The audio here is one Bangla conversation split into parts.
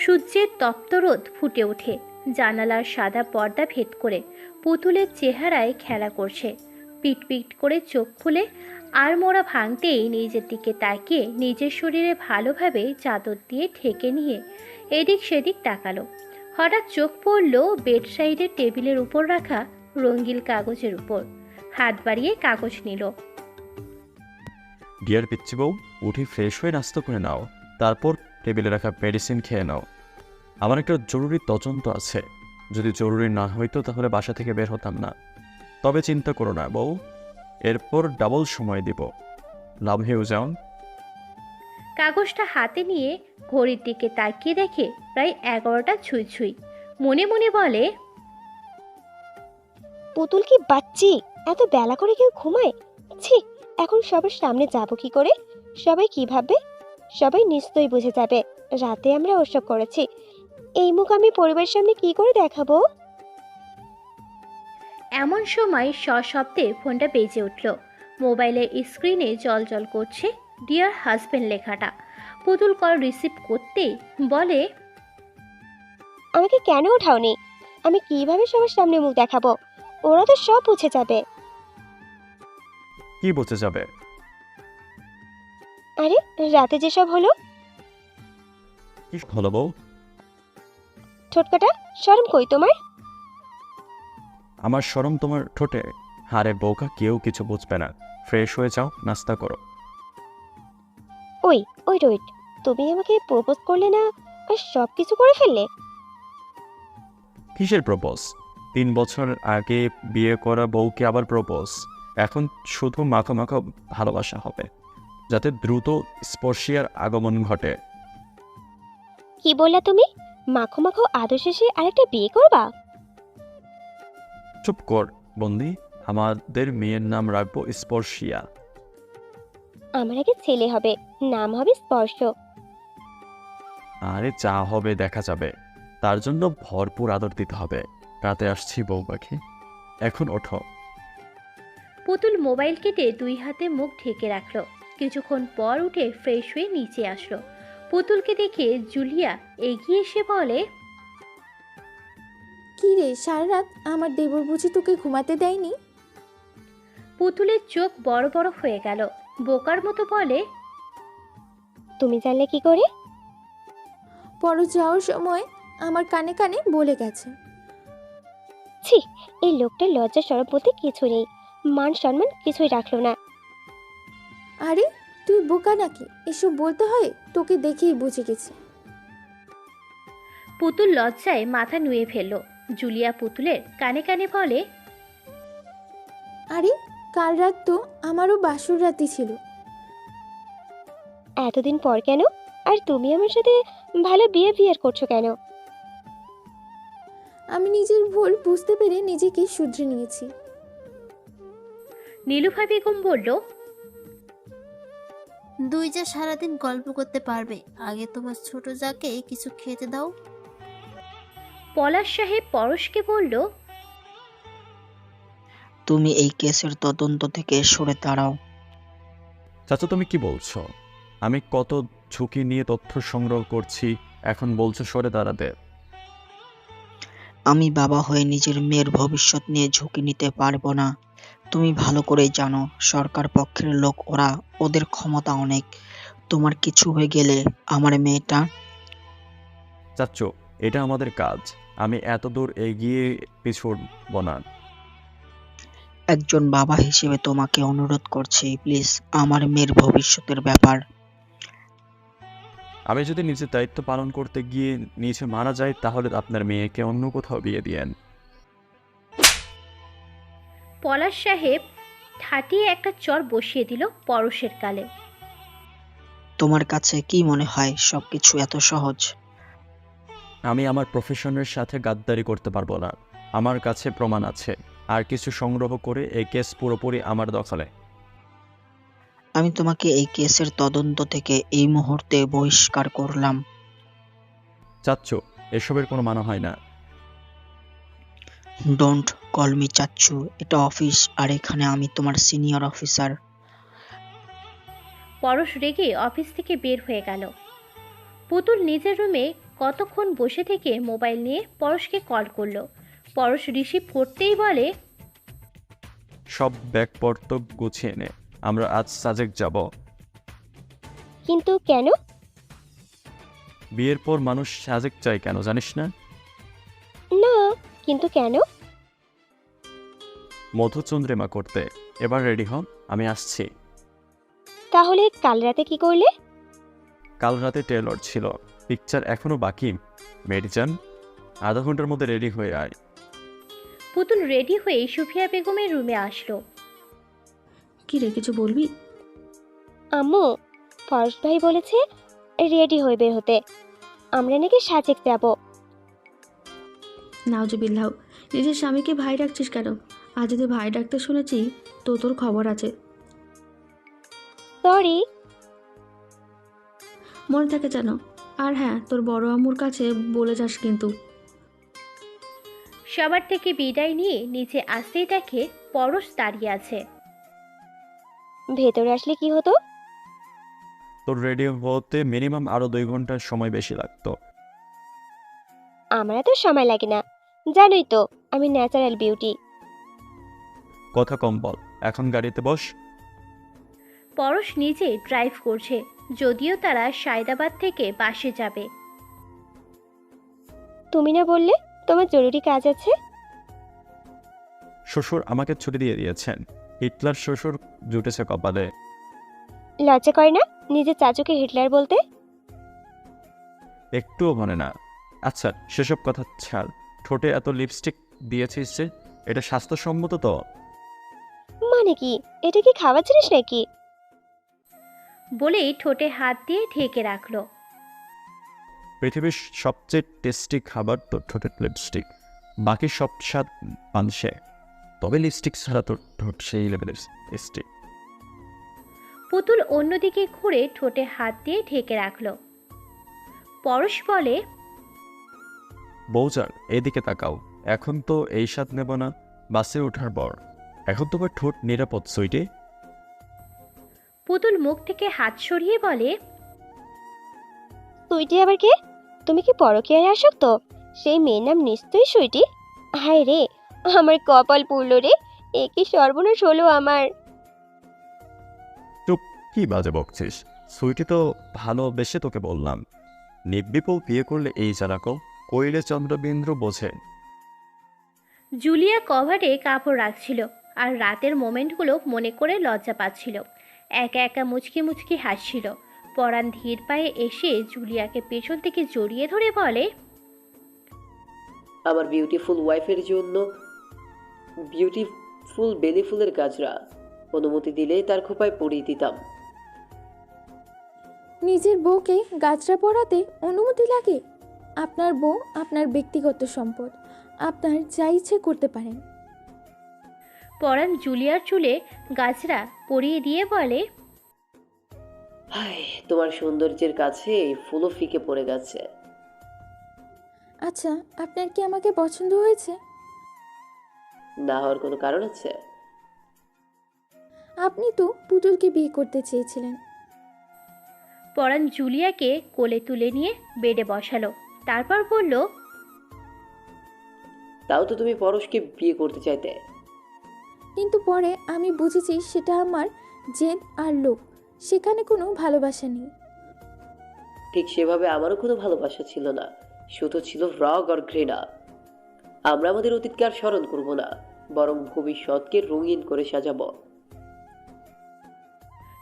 সূর্যের তপ্তরোদ ফুটে ওঠে। জানালার সাদা পর্দা ভেদ করে পুতুলের চেহারায় খেলা করছে। পিট পিট করে চোখ খুলে আর মোড়া ভাঙতেই নিজের দিকে তাকিয়ে নিজের শরীরে ভালোভাবে চাদর দিয়ে ঢেকে নিয়ে এদিক সেদিক তাকালো। হঠাৎ চোখ পড়ল বেড সাইডের টেবিলের উপর রাখা রঙ্গিল কাগজের উপর। হাত বাড়িয়ে কাগজ নিল। ডিয়ার পিচ্ছি বউ, উঠে ফ্রেশ হয়ে নাস্তা করে নাও। তারপর টেবিলে রাখা মেডিসিন খেয়ে নাও। আমার একটা জরুরি তদন্ত আছে। যদি জরুরি না হইতো তাহলে বাসা থেকে বের হতাম না। তবে চিন্তা করো না বউ। এরপর ডাবল সময় দিব। লাভ হেউ যাও কাগজটা হাতে নিয়ে ঘড়ির দিকে তাকিয়ে দেখে প্রায় এগারোটা ছুঁই ছুঁই। মনে মনে বলে পুতুল কি বাচ্চি? এত বেলা করে কেউ ঘুমায়? ছি এখন সবার সামনে যাব কি করে? সবাই কি ভাববে? সবাই নিশ্চয়ই বুঝে যাবে। রাতে আমরা ওসব করেছি। এই মুখ আমি পরিবারের সামনে কি করে দেখাবো? এমন সময় সশব্দে ফোনটা বেজে উঠল। মোবাইলের স্ক্রিনে জল জল করছে ডিয়ার হাজবেন্ড লেখাটা। পুতুল কল রিসিভ করতেই বলে আমাকে কেন ওঠাওনি? আমি কীভাবে সবার সামনে মুখ দেখাবো? ওরা তো সব বুঝে যাবে। কি বসে যাবে? আরে রাতে যেসব হলো? কি হলো বউ? ছোটকাটা শরম কই তোমার? আমার শরম তোমার ঠোঁটে? হারে বউকা কেউ কিছু বুঝবে না। ফ্রেশ হয়ে যাও নাস্তা করো। ওই ওই রোহিত তুমি আমাকে প্রপোজ করলে না আর সব কিছু করে ফেললে? কিসের প্রপোজ? তিন বছর আগে বিয়ে করা বউকে আবার প্রপোজ। এখন শুধু মাখো মাখো ভালোবাসা হবে। যাতে দ্রুত স্পর্শিয়ার আগমন ঘটে। কি বললা তুমি? মাখো মাখো আদর শেষে আরেকটা বিয়ে করবা? চুপ কর বন্দি। আমাদের মেয়ের নাম রাখব স্পর্শিয়া। আমার আগে ছেলে হবে নাম হবে স্পর্শ। আরে যা হবে দেখা যাবে। তার জন্য ভরপুর আদর দিতে হবে। রাতে আসছি বউ পাখি। এখন ওঠো। পুতুল মোবাইল কেটে দুই হাতে মুখ ঢেকে রাখল। কিছুক্ষণ পর উঠে ফ্রেশ হয়ে নিচে আসলো। পুতুলকে দেখে জুলিয়া এগিয়ে এসে বলে কি রে সারা রাত আমার দেবর বুঝি তোকে ঘুমাতে দেয়নি? পুতুলের চোখ বড় বড় হয়ে গেল। বোকার মতো বলে তুমি জানলে কি করে? পর যাওয়ার সময় আমার কানে কানে বলে গেছে ছি এই লোকটার লজ্জা সরব বলতে কিছু নেই। মান সম্মান কিছুই রাখল না। আরে তুই বোকা নাকি? এসব বলতে হয় তোকে দেখেই বুঝে গেছি। পুতুল লজ্জায় মাথা নুয়ে ফেলল। জুলিয়া পুতুলের কানে কানে বলে আরে কাল রাত তো আমারও বাসুর রাতি ছিল। এতদিন পর কেন? আর তুমি আমার সাথে ভালো বিয়ে বিয়ার করছ কেন? আমি নিজের ভুল বুঝতে পেরে নিজেকে শুধরে নিয়েছি। নীলুফা বেগম বলল দুই যা সারাদিন গল্প করতে পারবে। আগে তোমার ছোট যাকে কিছু খেতে দাও। পলাশ সাহেব পরশকে বলল তুমি এই কেসের তদন্ত থেকে সরে দাঁড়াও। চাচা তুমি কি বলছো? আমি কত ঝুঁকি নিয়ে তথ্য সংগ্রহ করছি এখন বলছো সরে দাঁড়াতে। আমি বাবা হয়ে নিজের মেয়ের ভবিষ্যৎ নিয়ে ঝুঁকি নিতে পারব না। তুমি ভালো করেই জানো সরকার পক্ষের লোক ওরা ওদের ক্ষমতা অনেক। তোমার কিছু হয়ে গেলে আমার মেয়েটা? চাচ্চু এটা আমাদের কাজ। আমি এত দূর এগিয়ে পিছুব না একজন বাবা হিসেবে তোমাকে অনুরোধ করছি প্লিজ আমার মেয়ের ভবিষ্যতের ব্যাপার। আমি যদি নিজের দায়িত্ব পালন করতে গিয়ে নিচে মারা যাই তাহলে আপনার মেয়েকে অন্য কোথাও বিয়ে দিয়েন। পলাশ সাহেব ঠাটিয়ে একটা চর বসিয়ে দিল পরশের কালে। তোমার কাছে কি মনে হয় সবকিছু এত সহজ? আমি আমার প্রফেশনের সাথে গাদ্দারি করতে পারব না। আমার কাছে প্রমাণ আছে। আর কিছু সংগ্রহ করে এই কেস পুরোপুরি আমার দখলে। আমি তোমাকে এই কেসের তদন্ত থেকে এই মুহূর্তে বহিষ্কার করলাম। চাচ্চু এসবের কোনো মানে হয় না। ডোন্ট কল মি চাচ্ছু এটা অফিস আর এখানে আমি তোমার সিনিয়র অফিসার। পরশ রেগে অফিস থেকে বের হয়ে গেল। পুতুল নিজের রুমে কতক্ষণ বসে থেকে মোবাইল নিয়ে পরশকে কল করল। পরশ রিসিভ করতেই বলে সব ব্যাগপত্র গুছিয়ে নে আমরা আজ সাজেক যাব। কিন্তু কেন? বিয়ের পর মানুষ সাজেক চায় কেন জানিস না? না কিন্তু কেন? মধুচন্দ্রিমা করতে। এবার রেডি হন আমি আসছি। তাহলে কাল রাতে কি করলে? কাল রাতে টেলর ছিল। পিকচার এখনও বাকি। মেডিচান আধা ঘণ্টার মধ্যে রেডি হয়ে আয়। পুতুল রেডি হয়ে সুফিয়া বেগমের রুমে আসলো। কি রে কিছু বলবি? আম্মু ফার্স্ট ভাই বলেছে রেডি হয়ে বের হতে। আমরা নাকি সাজেক যাব। নাওজবিল্লাহ নিজের স্বামীকে ভাই রাখছিস কেন? আজ যদি ভাই ডাকতে শুনেছি তো তোর খবর আছে। সরি। মনে থাকে যেন আর হ্যাঁ তোর বড় আম্মুর কাছে বলে যাস কিন্তু। সবার থেকে বিদায় নিয়ে নিচে আসতেই দেখে পরশ দাঁড়িয়ে আছে। ভেতরে আসলে কি হতো? তোর রেডি হতে মিনিমাম আরও দুই ঘণ্টার সময় বেশি লাগতো। আমার তো সময় লাগে না। জানোই তো আমি ন্যাচারাল বিউটি। কথা কম বল এখন গাড়িতে বস। পরশ নিজে ড্রাইভ করছে যদিও তারা সায়দাবাদ থেকে বাসে যাবে। তুমি না বললে তোমার জরুরি কাজ আছে? শ্বশুর আমাকে ছুটি দিয়ে দিয়েছেন। হিটলার শ্বশুর জুটেছে কপালে। লজ্জা করে না নিজের চাচুকে হিটলার বলতে? একটুও মনে না। আচ্ছা সেসব কথা ছাড়। ঠোঁটে এত লিপস্টিক দিয়েছিস যে এটা স্বাস্থ্যসম্মত তো? মানে কি এটা কি খাওয়ার জিনিস নাকি? বলেই ঠোঁটে হাত দিয়ে ঢেকে রাখল। পৃথিবীর সবচেয়ে টেস্টি খাবার তোর ঠোঁটের লিপস্টিক বাকি সব স্বাদ পানসে তবে লিপস্টিক ছাড়া তোর ঠোঁট সেই লেভেলের টেস্টি পুতুল অন্যদিকে ঘুরে ঠোঁটে হাত দিয়ে ঢেকে রাখল। পরশ বলে বৌজার এদিকে তাকাও। এখন তো এই স্বাদ নেব না। বাসে ওঠার পর এখন তোমার ঠোঁট নিরাপদ সুইটে? পুতুল মুখ থেকে হাত সরিয়ে বলে সুইটি আবার কে? তুমি কি পরকীয়ায় আসক্ত? সেই মেয়ের নাম নিশ্চয়ই সুইটি? হায় রে আমার কপাল পুড়ল রে এ কি সর্বনাশ হলো আমার। চুপ কি বাজে বকছিস? সুইটি তো ভালো ভালোবেসে তোকে বললাম। নির্বিপল বিয়ে করলে এই চালাকো কইলে চন্দ্রবিন্দ্র বোঝে। জুলিয়া কভারে কাপড় রাখছিল। আর রাতের মোমেন্টগুলো মনে করে লজ্জা পাচ্ছিল। একা একা মুচকি মুচকি হাসছিল। পরাণ ধীর পায়ে এসে জুলিয়াকে পেছন থেকে জড়িয়ে ধরে বলে আমার বিউটিফুল ওয়াইফের জন্য বিউটিফুল বেলি ফুলের গাজরা অনুমতি দিলেই তার খোপায় পরিয়ে দিতাম। নিজের বউকে গাছরা পরাতে অনুমতি লাগে? আপনার বউ আপনার ব্যক্তিগত সম্পদ। আপনার যা ইচ্ছে করতে পারেন। পরাণ জুলিয়ার চুলে গাছরা পরিয়ে দিয়ে বলে হায় তোমার সৌন্দর্যের কাছে এই ফুলও ফিকে পড়ে গেছে। আচ্ছা আপনার কি আমাকে পছন্দ হয়েছে? না হওয়ার কোনো কারণ আছে? আপনি তো পুতুলকে বিয়ে করতে চেয়েছিলেন। পরাণ জুলিয়াকে কোলে তুলে নিয়ে বেডে বসালো তারপর বলল তাও তো তুমি পরশকে বিয়ে করতে চাইতে। কিন্তু পরে আমি বুঝেছি সেটা আমার জেদ আর লোক সেখানে কোনো ভালোবাসা নেই। ঠিক সেভাবে আমারও কোনো ভালোবাসা ছিল না। শুধু ছিল রাগ আর ঘৃণা। আমরা আমাদের অতীতকে আর স্মরণ করব না বরং ভবিষ্যৎকে রঙিন করে সাজাবো।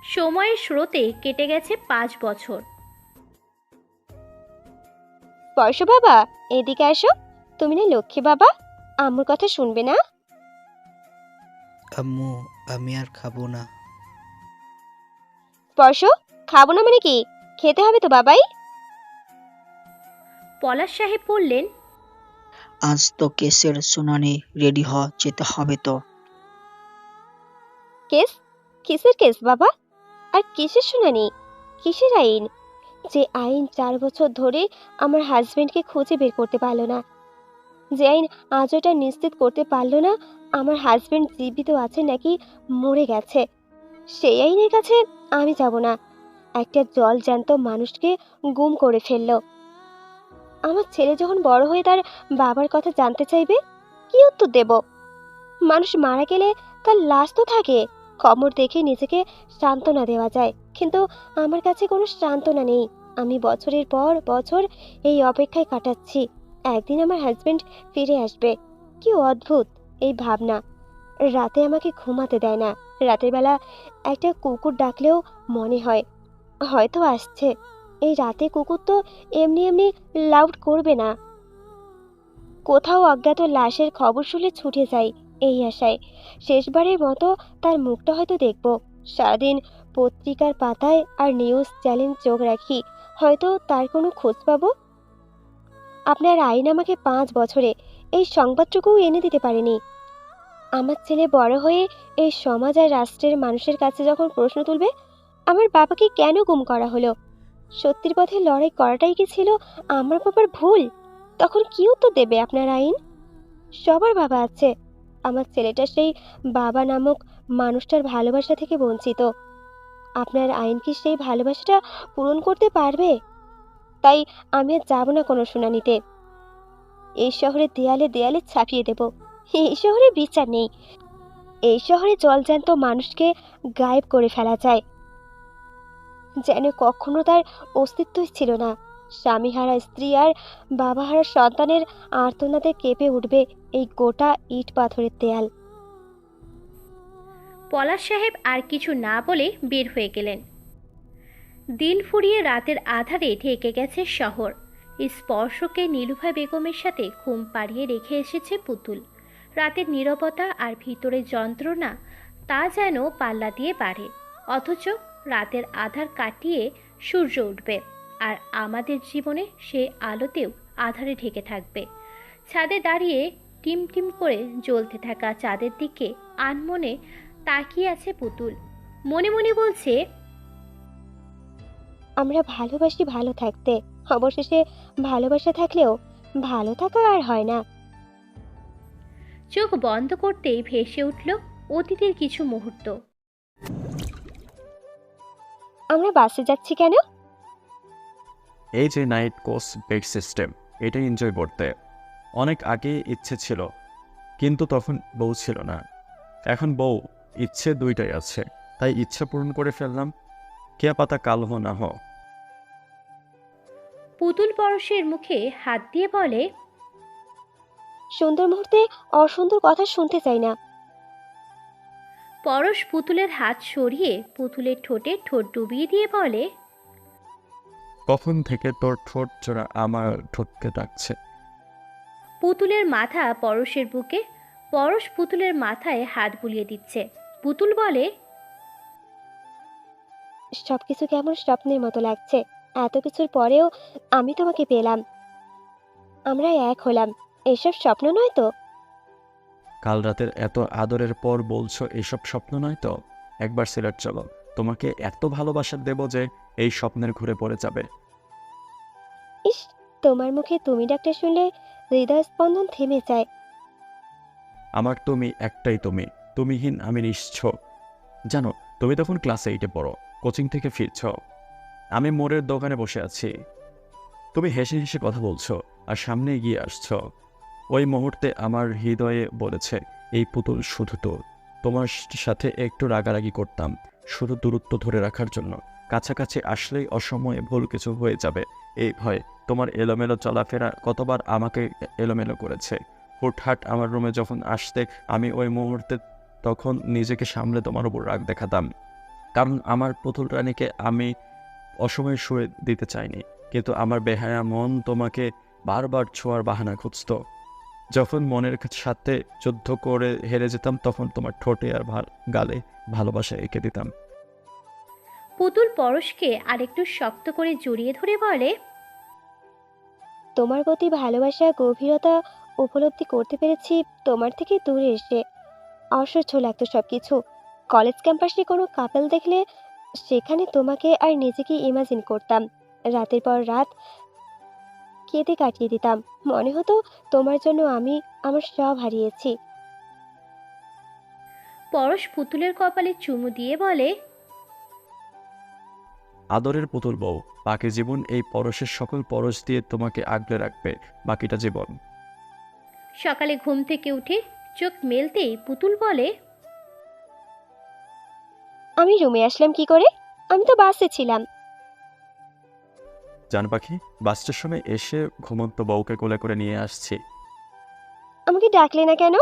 সময়ের স্রোতে কেটে গেছে পাঁচ বছর। স্পর্শ বাবা এদিকে আসো। তুমি না লক্ষ্মী বাবা আমার কথা শুনবে না? আম্মু আমি আর খাব না। স্পর্শ খাব না মানে কি? খেতে হবে তো বাবাই। পলাশ সাহেব বললেন আজ তো কেসের শুনানি রেডি হ যেতে হবে তো। কেস? কিসের কেস বাবা? আর কিসের শুনানি? কিসের আইন? যে আইন চার বছর ধরে আমার হাজবেন্ডকে খুঁজে বের করতে পারল না। যে আইন আজ ওটা নিশ্চিত করতে পারল না, আমার হাজবেন্ড জীবিত আছে নাকি মরে গেছে। সেই আইনের কাছে আমি যাব না। একটা জল জ্যান্ত মানুষকে গুম করে ফেলল। আমার ছেলে যখন বড় হয়ে তার বাবার কথা জানতে চাইবে, কি উত্তর দেব? মানুষ মারা গেলে তার লাশ তো থাকে, কবর দেখে নিজেকে সান্ত্বনা দেওয়া যায়। কিন্তু আমার কাছে কোনো সান্ত্বনা নেই। আমি বছরের পর বছর এই অপেক্ষায় কাটাচ্ছি। একদিন আমার হাজবেন্ড ফিরে আসবে। কি অদ্ভুত, এই ভাবনা। রাতে আমাকে ঘুমাতে দেয় না। রাতের বেলা একটা কুকুর ডাকলেও মনে হয়, হয়তো আসছে। এই রাতে কুকুর তো এমনি এমনি লাউড করবে না। কোথাও অজ্ঞাত লাশের খবর শুনে ছুটে যাই এই আশায়। শেষবারের মতো তার মুখটা হয়তো দেখব। সারাদিন পত্রিকার পাতায় আর নিউজ চ্যানেল চোখ রাখি। হয়তো তার কোনো খোঁজ পাবো? আপনার আইন আমাকে পাঁচ বছরে এই সংবাদটুকুও এনে দিতে পারেনি। আমার ছেলে বড় হয়ে এই সমাজ আর রাষ্ট্রের মানুষের কাছে যখন প্রশ্ন তুলবে, আমার বাবাকে কেন গুম করা হলো? সত্যির পথে লড়াই করাটাই কি ছিল আমার বাবার ভুল? তখন কি উত্তর দেবে আপনার আইন? সবার বাবা আছে। আমার ছেলেটা সেই বাবা নামক মানুষটার ভালোবাসা থেকে বঞ্চিত। আপনার আইন কি সেই ভালোবাসাটা পূরণ করতে পারবে? তাই আমি আর যাব না কোনো শুনানিতে। এই শহরে দেয়ালে দেয়ালে ছাপিয়ে দেব। এই শহরে বিচার নেই। এই শহরে জলজ্যান্ত মানুষকে গায়েব করে ফেলা যায়। যেন কখনো তার অস্তিত্বই ছিল না। স্বামীহারা স্ত্রী আর বাবাহারা সন্তানের আর্তনাদে কেঁপে উঠবে এই গোটা ইট পাথরের দেয়াল। পলাশ সাহেব আর কিছু না বলে বের হয়ে গেলেন। দিন ফুরিয়ে রাতের আধারে ঢেকে গেছে শহর। স্পর্শকে নীলুফা বেগমের সাথে ঘুম পাড়িয়ে রেখে এসেছে পুতুল। রাতের নিরবতা আর ভিতরে যন্ত্রণা তা যেন পাল্লা দিয়ে বাড়ে। অথচ রাতের আধার কাটিয়ে সূর্য উঠবে আর আমাদের জীবনে সেই আলোতেও আধারে ঢেকে থাকবে। ছাদে দাঁড়িয়ে টিম টিম করে জ্বলতে থাকা চাঁদের দিকে আনমনে তাকিয়ে আছে পুতুল। মনে মনে বলছে আমরা ভালোবাসি ভালো থাকতে। অবশেষে ভালোবাসা থাকলেও ভালো থাকা আর হয় না। চোখ বন্ধ করতেই ভেসে উঠল অতীতের কিছু মুহূর্ত। আমরা বাসে যাচ্ছি কেন? এই যে নাইট কোর্স বেড সিস্টেম এটা এনজয় করতে। অনেক আগে ইচ্ছে ছিল কিন্তু তখন বউ ছিল না। এখন বউ ইচ্ছে দুইটাই আছে। তাই ইচ্ছা পূরণ করে ফেললাম কেয়া পাতা কাল হো না হো। পুতুল পরশের মুখে হাত দিয়ে বলে সুন্দর মুহূর্তে অসুন্দর কথা শুনতে চাই না। পরশ পুতুলের হাত সরিয়ে পুতুলের ঠোঁটে ঠোঁট ডুবিয়ে দিয়ে বলে কখন থেকে তোর ঠোঁট জোড়া আমার ঠোঁটকে ডাকছে? পুতুলের মাথা পরশের বুকে পরশ পুতুলের মাথায় হাত বুলিয়ে দিচ্ছে। পুতুল বলে সবকিছু কেমন স্বপ্নের মতো লাগছে। এত কিছুর পরেও আমি তোমাকে পেলাম। আমরা এক হলাম। এসব স্বপ্ন নয় তো? কাল রাতের এত আদরের পর বলছো এসব স্বপ্ন নয় তো? একবার সিলেট চলো। তোমাকে এত ভালোবাসা দেব যে এই স্বপ্নের ঘুরে পড়ে যাবে। ইস তোমার মুখে তুমি ডাক্তার শুনলে হৃদয় স্পন্দন থেমে যায়। আমার তুমি একটাই তুমি। তুমিহীন আমি নিশ্ছ। জানো তুমি তখন ক্লাস এইটে পড়ো। কোচিং থেকে ফিরছ। আমি মোড়ের দোকানে বসে আছি। তুমি হেসে হেসে কথা বলছো আর সামনে এগিয়ে আসছো। ওই মুহূর্তে আমার হৃদয়ে বলেছে, এই পুতুল শুধু তোর। তোমার সাথে একটু রাগারাগি করতাম, শুধু দূরত্ব ধরে রাখার জন্য। কাছাকাছি আসলেই অসময়ে ভুল কিছু হয়ে যাবে। এই ভয় তোমার এলোমেলো চলাফেরা কতবার আমাকে এলোমেলো করেছে। হুটহাট আমার রুমে যখন আসতে আমি ওই মুহূর্তে তখন নিজেকে সামলে তোমার উপর রাগ দেখাতাম। কারণ আমার পুতুল রানীকে আমি অসময়ে শুয়ে দিতে চাইনি। কিন্তু আমার বেহায়া মন তোমাকে বারবার ছোঁয়ার বাহানা খুঁজত। যখন মনের সাথে যুদ্ধ করে হেরে যেতাম তখন তোমার ঠোঁটে আর ভালো গালে ভালোবাসা এঁকে দিতাম। পুতুল পরশকে আরেকটু শক্ত করে জড়িয়ে ধরে বলে তোমার প্রতি ভালোবাসা গভীরতা উপলব্ধি করতে পেরেছি তোমার থেকে দূরে এসে। অসহ্য লাগতো সব কিছু কলেজ ক্যাম্পাসে কোনো কাপল দেখলে সেখানে তোমাকে আর নিজেকে ইমাজিন করতাম। রাতের পর রাত কেঁদে কাটিয়ে দিতাম। মনে হতো তোমার জন্য আমি আমার সব হারিয়েছি। পরশ পুতুলের কপালে চুমু দিয়ে বলে আদরের পুতুল বউ বাকি জীবন এই পরশের সকল পরশ দিয়ে তোমাকে আগলে রাখবে বাকিটা জীবন। সকালে ঘুম থেকে উঠে চোখ মেলতেই পুতুল বলে আমি রুমে আসলাম কি করে? আমি তো বাসে ছিলাম। জান পাখি বাস স্টেশনে এসে ঘুমন্ত বউকে কোলে করে নিয়ে আসছি। আমাকে ডাকলে না কেন?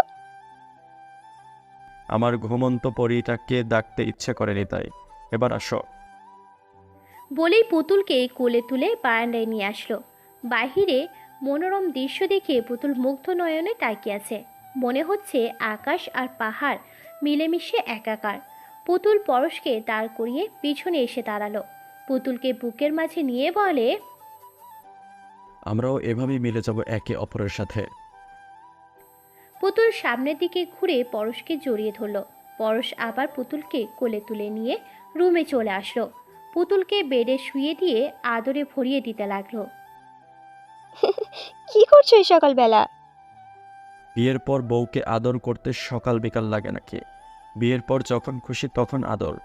আমার ঘুমন্ত পরিটাকে ডাকতে ইচ্ছে করেনি তাই। এবার আসো। বলেই পুতুলকে কোলে তুলে বারান্দায় নিয়ে আসলো। বাহিরে মনোরম দৃশ্য দেখে পুতুল মুগ্ধ নয়নে তাকিয়ে আছে। মনে হচ্ছে আকাশ আর পাহাড় মিলেমিশে একাকার। পুতুল পরশকে দাঁড় করিয়ে পিছনে এসে দাঁড়াল। পুতুলকে বুকের মাঝে নিয়ে বলে আমরাও এভাবেই মিলে যাব একে অপরের সাথে। পুতুল সামনের দিকে ঘুরে পরশকে জড়িয়ে ধরল। পরশ আবার পুতুলকে কোলে তুলে নিয়ে রুমে চলে আসলো। পুতুলকে বেডে শুয়ে দিয়ে আদরে ভরিয়ে দিতে লাগল। কি করছ এই সকালবেলা? বিয়ের পর বউকে আদর করতে সকাল বিকাল লাগে নাকি? বিয়ের পর যখন খুশি তখন আদর।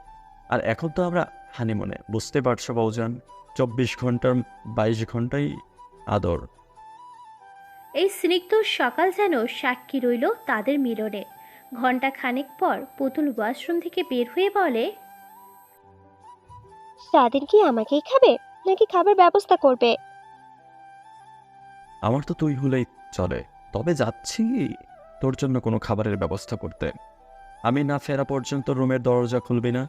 আর এখন তো আমরা হানিমুনে বুঝতে পারছ বউজান চব্বিশ ঘণ্টার বাইশ ঘন্টাই আদর। এই স্নিগ্ধ সকাল যেন সাক্ষী রইল তাদের মিলনে। ঘণ্টা খানেক পর পুতুল ওয়াশরুম থেকে বের হয়ে বলে স্বাধীন কি আমাকেই খাবে নাকি খাবার ব্যবস্থা করবে? আমার তো তুই হলেই চলে তবে যাচ্ছি তোর জন্য কোনো খাবারের ব্যবস্থা করতে। আমি না ফেরা পর্যন্ত রুমের দরজা খুলবি না?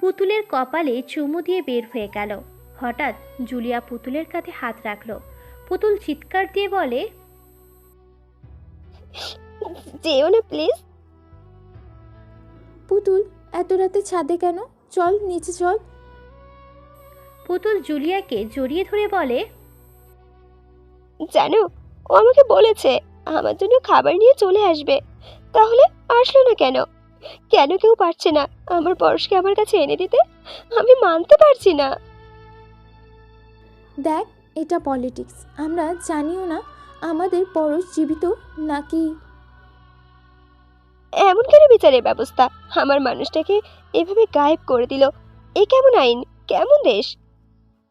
পুতুলের কপালে চুমু দিয়ে বের হয়ে গেল। হঠাৎ জুলিয়া পুতুলের কাঁধে হাত রাখল। পুতুল চিৎকার দিয়ে বলে যেও না প্লিজ। পুতুল এত রাতে ছাদে কেন? চল নিচে চল। পুতুল জুলিয়াকে জড়িয়ে ধরে বলে জানো ও আমাকে বলেছে আমার জন্য খাবার নিয়ে চলে আসবে। তাহলে আসলো না কেন? কেন কেউ পারছে না আমার পরশকে আমার কাছে এনে দিতে? আমি মানতে পারছি না। দেখ এটা পলিটিক্স। আমরা জানিও না আমাদের পরশ জীবিত নাকি? এমন কেন বিচারের ব্যবস্থা? আমার মানুষটাকে এভাবে গায়েব করে দিল। এ কেমন আইন? কেমন দেশ?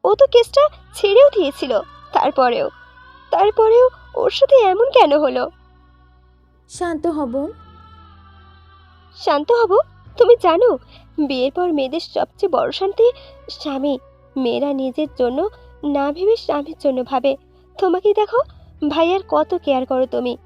ও তো কেসটা ছেড়েও দিয়েছিল। তারপরেও? তারপরেও ওর সাথে এমন কেন হলো? শান্ত হব। শান্ত হব? তুমি জানো, বিয়ের পর মেয়েদের সবচেয়ে বড় শান্তি স্বামী। মেয়েরা নিজের জন্য না ভেবে স্বামীর জন্য ভাবে। তোমাকে দেখো, ভাইয়ার কত কেয়ার করো তুমি।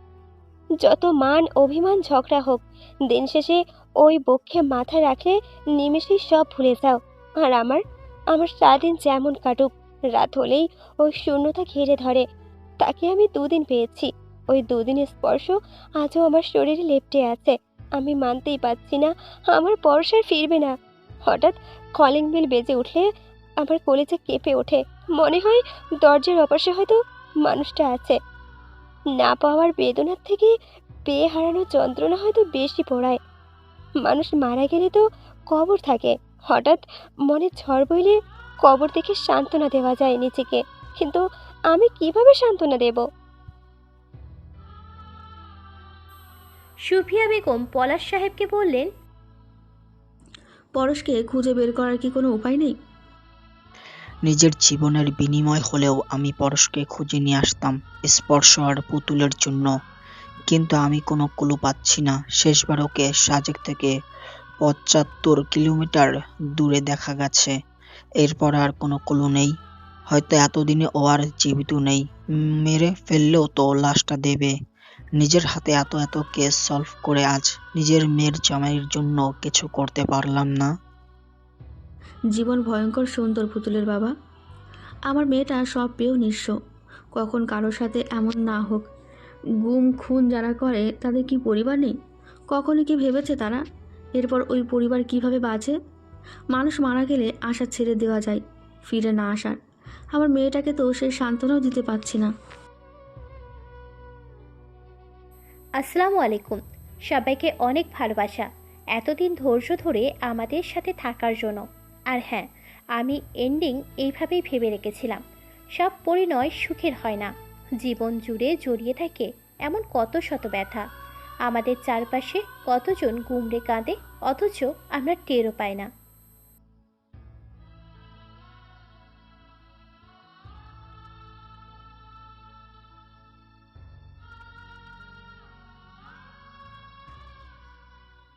যত মান, অভিমান, ঝগড়া হোক, দিন শেষে ওই বক্ষে মাথা রাখলে নিমেষেই সব ভুলে যাও। আর আমার আমার সারাদিন যেমন কাটুক, রাত হলেই ওই শূন্যতা ঘিরে ধরে। তাকে আমি দুদিন পেয়েছি। ওই দুদিনের স্পর্শ আজও আমার শরীরে লেপটে আছে। আমি মানতেই পারছি না, আমার পরশ আর ফিরবে না। হঠাৎ কলিং বেল বেজে উঠলে আমার কলেজে কেঁপে ওঠে। মনে হয় দরজার অপাশে হয়তো মানুষটা আছে। না পাওয়ার বেদনার থেকে পেয়ে হারানোর যন্ত্রণা হয়তো বেশি পড়ায়। মানুষ মারা গেলে তো কবর থাকে। হঠাৎ মনে ঝড় বইলে কবর দেখে সান্ত্বনা দেওয়া যায় নিজেকে। কিন্তু আমি কীভাবে সান্ত্বনা দেব? সুফিয়া বেগম পলাশ সাহেবকে বললেন পরশকে খুঁজে বের করার কি কোনো উপায় নেই? নিজের জীবনের বিনিময় হলেও আমি পরশকে খুঁজে নিয়ে আসতাম স্পর্শ আর পুতুলের জন্য। কিন্তু আমি কোনো ক্লু পাচ্ছি না। শেষবার ওকে সাজেক থেকে পঁচাত্তর কিলোমিটার দূরে দেখা গেছে। এরপর আর কোনো ক্লু নেই। হয়তো এতদিনে ও আর জীবিত নেই। মেরে ফেললেও তো লাশটা দেবে। নিজের হাতে এত এত কেস সলভ করে আজ নিজের মেয়ের জামাইয়ের জন্য কিছু করতে পারলাম না। জীবন ভয়ঙ্কর সুন্দর পুতুলের বাবা। আমার মেয়েটা সব পেয়েও নিঃস্ব। কখন কারোর সাথে এমন না হোক, গুম খুন যারা করে, তাদের কি পরিবার নেই? কখনো কি ভেবেছে তারা? এরপর ওই পরিবার কীভাবে বাঁচে? মানুষ মারা গেলে আশা ছেড়ে দেওয়া যায়, ফিরে না আসার। আমার মেয়েটাকে তো সে সান্ত্বনাও দিতে পারছি না। আসসালামু আলাইকুম। সবাইকে অনেক ভালোবাসা। এতদিন ধৈর্য ধরে আমাদের সাথে থাকার জন্য। আর হ্যাঁ আমি এন্ডিং এইভাবেই ভেবে রেখেছিলাম। সব পরিণয় সুখের হয় না। জীবন জুড়ে জড়িয়ে থাকে এমন কত শত ব্যথা। আমাদের চারপাশে কতজন গুমড়ে কাঁদে, অথচ আমরা টেরও পাই না।